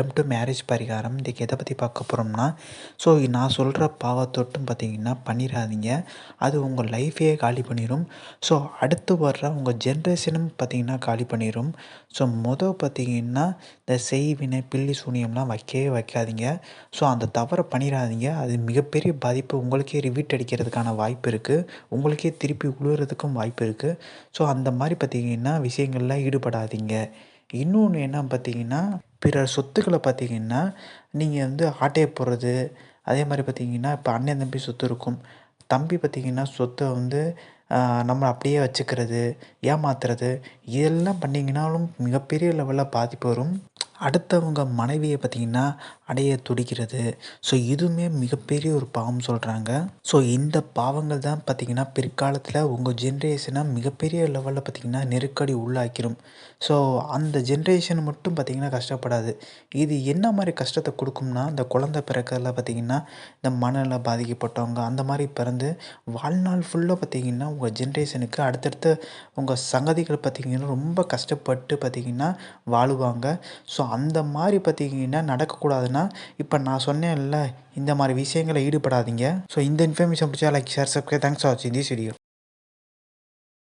Welcome to marriage பரிகாரம் இன்றைக்கி எதை பற்றி பார்க்க போகிறோம்னா ஸோ நான் சொல்கிற பாவத்தொட்டும் பார்த்தீங்கன்னா பண்ணிடாதீங்க அது உங்கள் லைஃபையே காலி பண்ணிடும் ஸோ அடுத்து வர்ற உங்கள் ஜென்ரேஷனும் பார்த்தீங்கன்னா காலி பண்ணிடும் ஸோ மொதல் பார்த்தீங்கன்னா இந்த செய்வினை பில்லி சூனியம்லாம் வைக்கவே வைக்காதீங்க. ஸோ அந்த தவறை பண்ணிடாதீங்க அது மிகப்பெரிய பாதிப்பு உங்களுக்கே ரிவீட் அடிக்கிறதுக்கான வாய்ப்பு இருக்குது உங்களுக்கே திருப்பி உழுவுறதுக்கும் வாய்ப்பு இருக்குது ஸோ அந்த மாதிரி பார்த்தீங்கன்னா விஷயங்கள்லாம் ஈடுபடாதீங்க. இன்னொன்று என்ன பார்த்தீங்கன்னா பிறர் சொத்துக்களை பார்த்தீங்கன்னா நீங்கள் வந்து ஆட்டையை போடுறது அதே மாதிரி பார்த்தீங்கன்னா இப்போ அண்ணன் தம்பி சொத்து இருக்கும். தம்பி பார்த்தீங்கன்னா சொத்தை வந்து நம்ம அப்படியே வச்சுக்கிறது ஏமாத்துறது இதெல்லாம் பண்ணிங்கனாலும் மிகப்பெரிய லெவலில் பாதிப்பு வரும். அடுத்தவங்க மனைவியை பார்த்திங்கன்னா அடைய துடிக்கிறது. ஸோ இதுவுமே மிகப்பெரிய ஒரு பாவம் சொல்கிறாங்க ஸோ இந்த பாவங்கள் தான் பார்த்திங்கன்னா பிற்காலத்தில் உங்கள் ஜென்ரேஷனை மிகப்பெரிய லெவலில் பார்த்திங்கன்னா நெருக்கடி உள்ளாக்கிடும் ஸோ அந்த ஜென்ரேஷன் மட்டும் பார்த்திங்கன்னா கஷ்டப்படாது. இது என்ன மாதிரி கஷ்டத்தை கொடுக்கும்னா இந்த குழந்த பிறக்கிறதுல பார்த்திங்கன்னா இந்த மனநல பாதிக்கப்பட்டவங்க அந்த மாதிரி பிறந்து வாழ்நாள் ஃபுல்லாக பார்த்திங்கன்னா உங்கள் ஜென்ரேஷனுக்கு அடுத்தடுத்த உங்கள் சங்கதிகள் பார்த்திங்கன்னா ரொம்ப கஷ்டப்பட்டு பார்த்திங்கன்னா வாழுவாங்க. ஸோ அந்த மாதிரி பார்த்தீங்கன்னா நடக்கக்கூடாதுன்னா இப்போ நான் சொன்னேன்ல இந்த மாதிரி விஷயங்களை ஈடுபடாதீங்க. ஸோ இந்த இன்ஃபர்மேஷன் பிடிச்சா like share subscribe thanks for வாட்சிங் திஸ் வீடியோ